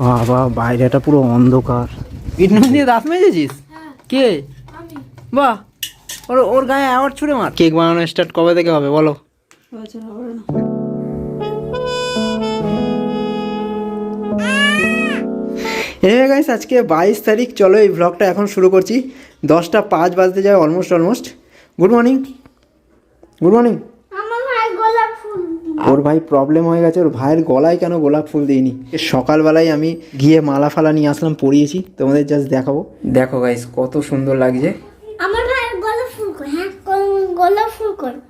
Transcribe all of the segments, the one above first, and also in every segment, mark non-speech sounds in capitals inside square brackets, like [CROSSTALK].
বাবা বাইরেটা পুরো অন্ধকার। ইটনুন দিয়ে দাঁত মেজেছিস? কে? বাহ ওর ওর গায়ে অ্যাওয়ার্ড ছুড়ে মার। কেক বানানো স্টার্ট কবে থেকে হবে বলো। হে গাইস আজকে বাইশ তারিখ চলো এই ব্লগটা এখন শুরু করছি। দশটা পাঁচ বাজতে যায় almost almost good morning good morning আমার ভাই গোলাপ ফুল ওর ভাই প্রবলেম হয়ে গেছে ওর ভাইয়ের গলায় কেন গোলাপ ফুল দিইনি? সকালবেলায় আমি গিয়ে মালা ফালা নিয়ে আসলাম পরিয়েছি তোমাদের জাস্ট দেখাবো। দেখো গাইস কত সুন্দর লাগছে। আমার ভাই গোলাপ ফুল কই হ্যাঁ গোলাপ ফুল কই [LAUGHS]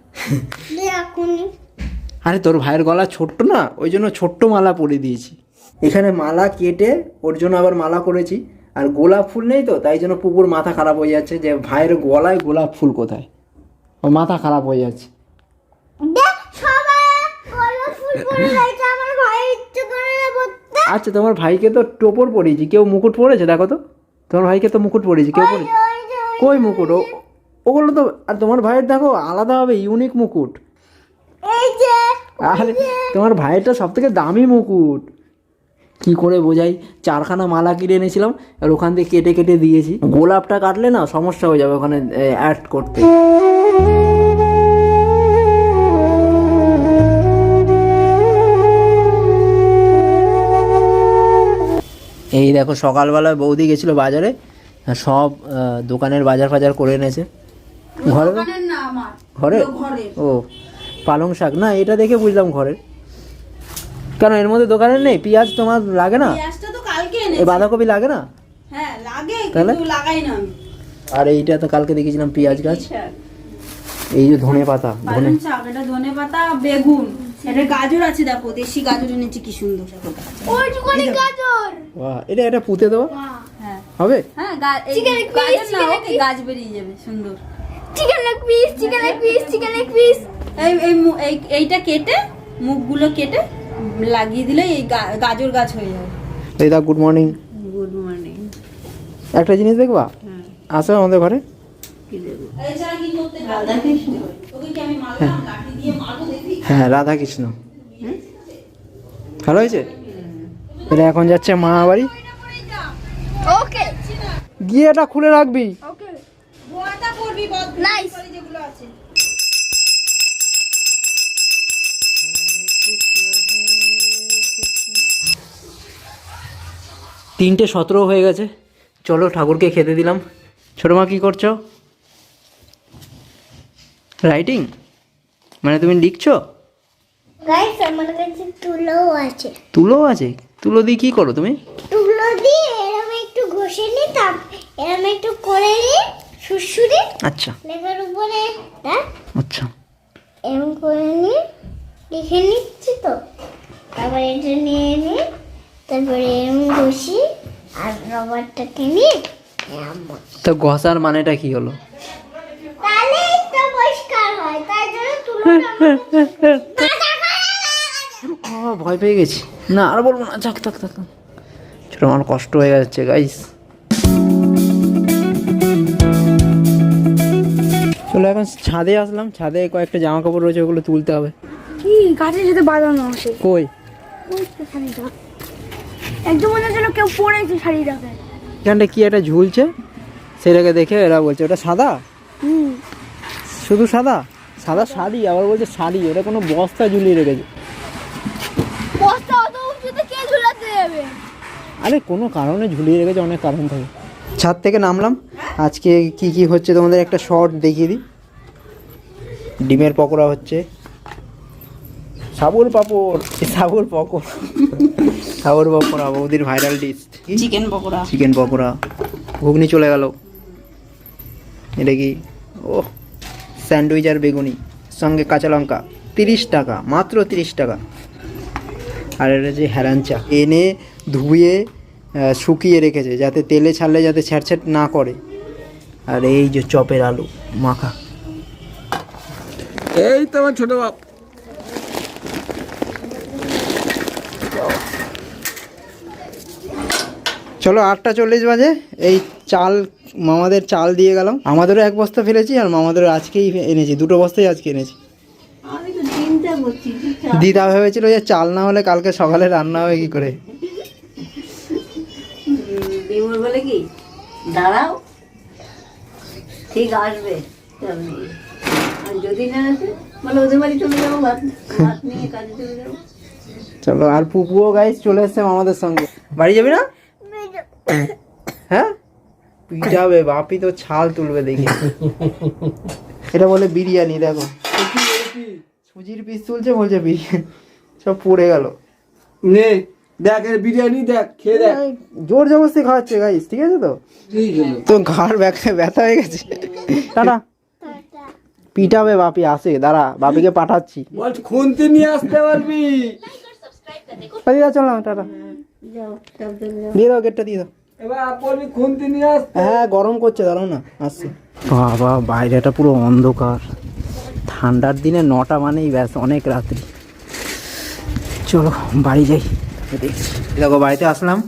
আরে তোর ভাইয়ের গলা ছোট্ট না? ওই জন্য ছোট্ট মালা পরিয়ে দিয়েছি। এখানে মালা কেটে ওর জন্য আবার মালা করেছি আর গোলাপ ফুল নেই তো তাই জন্য পুকুর মাথা খারাপ হয়ে যাচ্ছে যে ভাইয়ের গলায় গোলাপ ফুল কোথায়? ও মাথা খারাপ হয়ে যাচ্ছে দেখ সবাই গোলাপ ফুল পরে রয়েছে আমার ভাই ইচ্ছে করে না পড়তে আচ্ছা তোমার ভাইকে তো টোপর পরিয়েছি কেউ মুকুট পরেছে দেখো তো। তোমার ভাইকে তো মুকুট পরিয়েছি কেউ পরেছে ওই- কই মুকুট? ও ওগুলো তো আর তোমার ভাইয়ের দেখো আলাদা হবে ইউনিক মুকুট। আরে তোমার ভাইয়েরটা সব থেকে দামি মুকুট। কি করে বোঝাই? চারখানা মালা কিনে এনেছিলাম আর ওখান থেকে কেটে কেটে দিয়েছি। গোলাপটা কাটলে না সমস্যা হয়ে যাবে ওখানে অ্যাড করতে। এই দেখো সকালবেলায় বৌদি গেছিল বাজারে সব দোকানের বাজার ফাজার করে এনেছে। ঘরে? ঘরে? ও পালং শাক। না এটা দেখে বুঝলাম ঘরের। কেন এর মধ্যে দোকানের নেই? পেঁয়াজ তোমার লাগে না? পেঁয়াজটা তো কালকে এই এনেছি। বাঁধাকপি লাগে না? হ্যাঁ তাহলে? কিন্তু লাগাই না আমি। আর এইটা তো কালকে দেখেছিলাম পেঁয়াজ গাছ। এই যে ধনে পাতা ধনে। পাতা বেগুন এটা গাজর আছে দেখো দেশি গাজর এনেছি কি সুন্দর। বাহ, এটা এটা পুঁতে হ্যাঁ। হবে? হ্যাঁ গাছ বেরিয়ে যাবে সুন্দর। Chicken leg piece chicken leg piece chicken leg piece এই এই মু- এই এইটা কেটে মুখগুলো কেটে লাগিয়ে দিলে এই গা- গাজর গাছ হয়ে যাবে। গুড মর্নিং গুড মর্নিং একটা জিনিস দেখবা? আসো আমাদের ঘরে? এছাড়া কি করতে রাধা কৃষ্ণ ওকে কি আমি মারলাম লাঠি দিয়ে মারবো দেখি? হ্যাঁ রাধা কৃষ্ণ ভালো হয়েছে? এটা এখন যাচ্ছে মা বাড়ি। ওকে। গিয়ে এটা খুলে রাখবি। ওকে। ভোয়াটা করবি নাইস যেগুলো আছে। তিনটে সতেরো হয়ে গেছে। চলো ঠাকুরকে খেতে দিলাম। ছোটো মা কী করছ? রাইটিং মানে তুমি লিখছো? গাইস তুলো আছে। তুলো আছে? তুলো দিয়ে কী করো তুমি? তুলো দিয়ে এরম একটু ঘষে নিতাম এরম একটু করে নিই সুরসুরি আচ্ছা। লেখার উপরে আচ্ছা। এরম করে নিয়ে লিখে নিচ্ছি তো। তারপরে এটা নিয়ে নিই তারপরে এরম ঘষি আর রবারটাকে নিয়ে। তো ঘষার মানেটা কি হলো? তাহলেই তো পরিষ্কার হয় তাই জন্য [LAUGHS] ভয় পেয়ে গেছি। না আর বলব না। যাক থাক থাক থাক। ছোটো আমার কষ্ট হয়ে যাচ্ছে গাইস চলো এখন ছাদে আসলাম। ছাদে কয়েকটা জামা কাপড় রয়েছে ওগুলো তুলতে হবে। কি? গাছের সাথে বাঁধানো আছে কই? একদম মনে হচ্ছিল কেউ পরেছে শাড়িটাকে এখানটা কি একটা ঝুলছে? সেটাকে দেখে এরা বলছে ওটা সাদা? শুধু সাদা? সাদা শাড়ি আবার বলছে শাড়ি। ওটা কোনো বস্তা ঝুলিয়ে রেখেছে বস্তা অত উঁচুতে কে ঝুলাতে যাবে আরে কোনো কারণে ঝুলিয়ে রেখেছে অনেক কারণ থাকে। ছাদ থেকে নামলাম। আজকে কি কি হচ্ছে তোমাদের একটা শর্ট দেখিয়ে দিই। ডিমের পকোড়া হচ্ছে। সাবুর পাপড় সাবুর পকোড়া। সাবুর পকোড়া বৌদির viral dish chicken pakora. Chicken pakora. ঘুগনি চলে গেল। এটা কি? ও স্যান্ডউইচ আর বেগুনি। সঙ্গে কাঁচা লঙ্কা। তিরিশ টাকা মাত্র তিরিশ টাকা। আর এটা যে হ্যারান চা। এনে ধুয়ে শুকিয়ে রেখেছে যাতে তেলে ছাড়লে যাতে ছ্যাটছ্যাট না করে। আর এই যে চপের আলু মাখা। এই তো আমার ছোট বাপ। চলো আটটা চল্লিশ বাজে এই চাল মামাদের চাল দিয়ে গেলাম। আমাদেরও এক বস্তা ফেলেছি আর মামাদেরও আজকেই এনেছি দুটো বস্তাই আজকে এনেছি। দিদা ভেবেছিল যে চাল না হলে কালকে সকালে রান্না হবে কি করে? বলে কি? দাঁড়াও। ঠিক আসবে। আর যদি না আসে বলে ওদের বাড়ি চলে যাব ভাত ভাত নিয়ে কাজে চলে যাব। চলো আর পুপুও গাইস চলে এসছে আমাদের সঙ্গে। বাড়ি যাবি না? হ্যাঁ? পিটাবে বাপি তো ছাল তুলবে দেখি। এটা বলে বিরিয়ানি দেখো। সুজির পিস তুলছে বলছে বিরিয়ানি। সব পড়ে গেল। নে। দেখ এর বিরিয়ানি দেখ খেয়ে দেখ। জোর জবরদস্তি খাওয়াচ্ছে গাইস ঠিক আছে তো? তো ঘাড় ব্যথা ব্যথা হয়ে গেছে। টাটা। পিটাবে বাপি আসে দাঁড়া বাপিকে পাঠাচ্ছি। বলছি খুনতে নিয়ে আসতে পারবি। চল না টাটা। দিয়ে দাও গেটটা দিয়ে দাও। হ্যাঁ গরম করছে দাঁড়াও না আসছে। বাবা বাইরেটা পুরো অন্ধকার। ঠান্ডার দিনে নটা মানেই ব্যাস অনেক রাত্রি। চলো বাড়ি যাই। দেখো বাড়িতে আসলাম।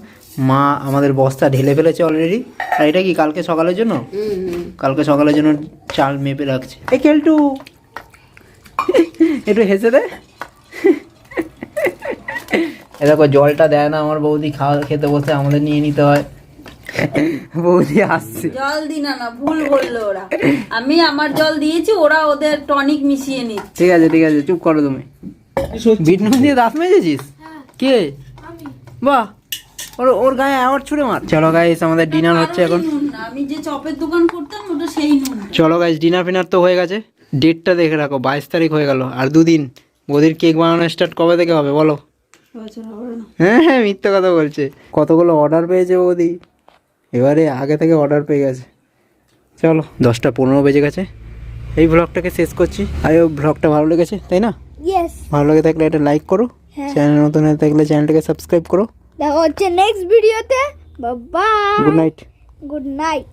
মা আমাদের বস্তা ঢেলে ফেলেছে অলরেডি আর এটা কি কালকে সকালের জন্য? কালকে সকালের জন্য চাল মেপে রাখছে। এই কেলটু! একটু হেসে দে। এ দেখো জলটা দেয় না আমার বৌদি খাওয়া খেতে বসে আমাদের নিয়ে নিতে হয়। বৌদি আসছে। জল দি না না ভুল বলল ওরা। আমি আমার জল দিয়েছি ওরা ওদের টনিক মিশিয়ে নিচ্ছে। ঠিক আছে ঠিক আছে চুপ করো তুমি। বিট নুন দিয়ে দাঁত মেজেছিস? কে? বাহ ওর ওর গায়ে আবার ছুড়ে মার। চলো গাইস আমাদের ডিনার হচ্ছে এখন। আমি যে চপের দোকান করতাম ওটা সেই নুন চলো গাইস ডিনার ফিনার তো হয়ে গেছে। ডেটটা দেখে রাখো বাইশ তারিখ হয়ে গেল। আর দুদিন বৌদির কেক বানানো স্টার্ট কবে থেকে হবে বলো? হ্যাঁ হ্যাঁ মিথ্যা কথা বলছে। কতগুলো অর্ডার পেয়েছে বৌদি? এবারে আগে থেকে অর্ডার পেয়ে গেছে। চলো দশটা পনেরো বেজে গেছে। এই ব্লগটাকে শেষ করছি। আর ব্লগটা ভালো লেগেছে তাই না? ভালো লেগে থাকলে একটা লাইক করো। চ্যানেল নতুন হয়ে থাকলে চ্যানেলটাকে সাবস্ক্রাইব করো। দেখা হচ্ছে নেক্সট ভিডিওতে বাবা গুড নাইট গুড নাইট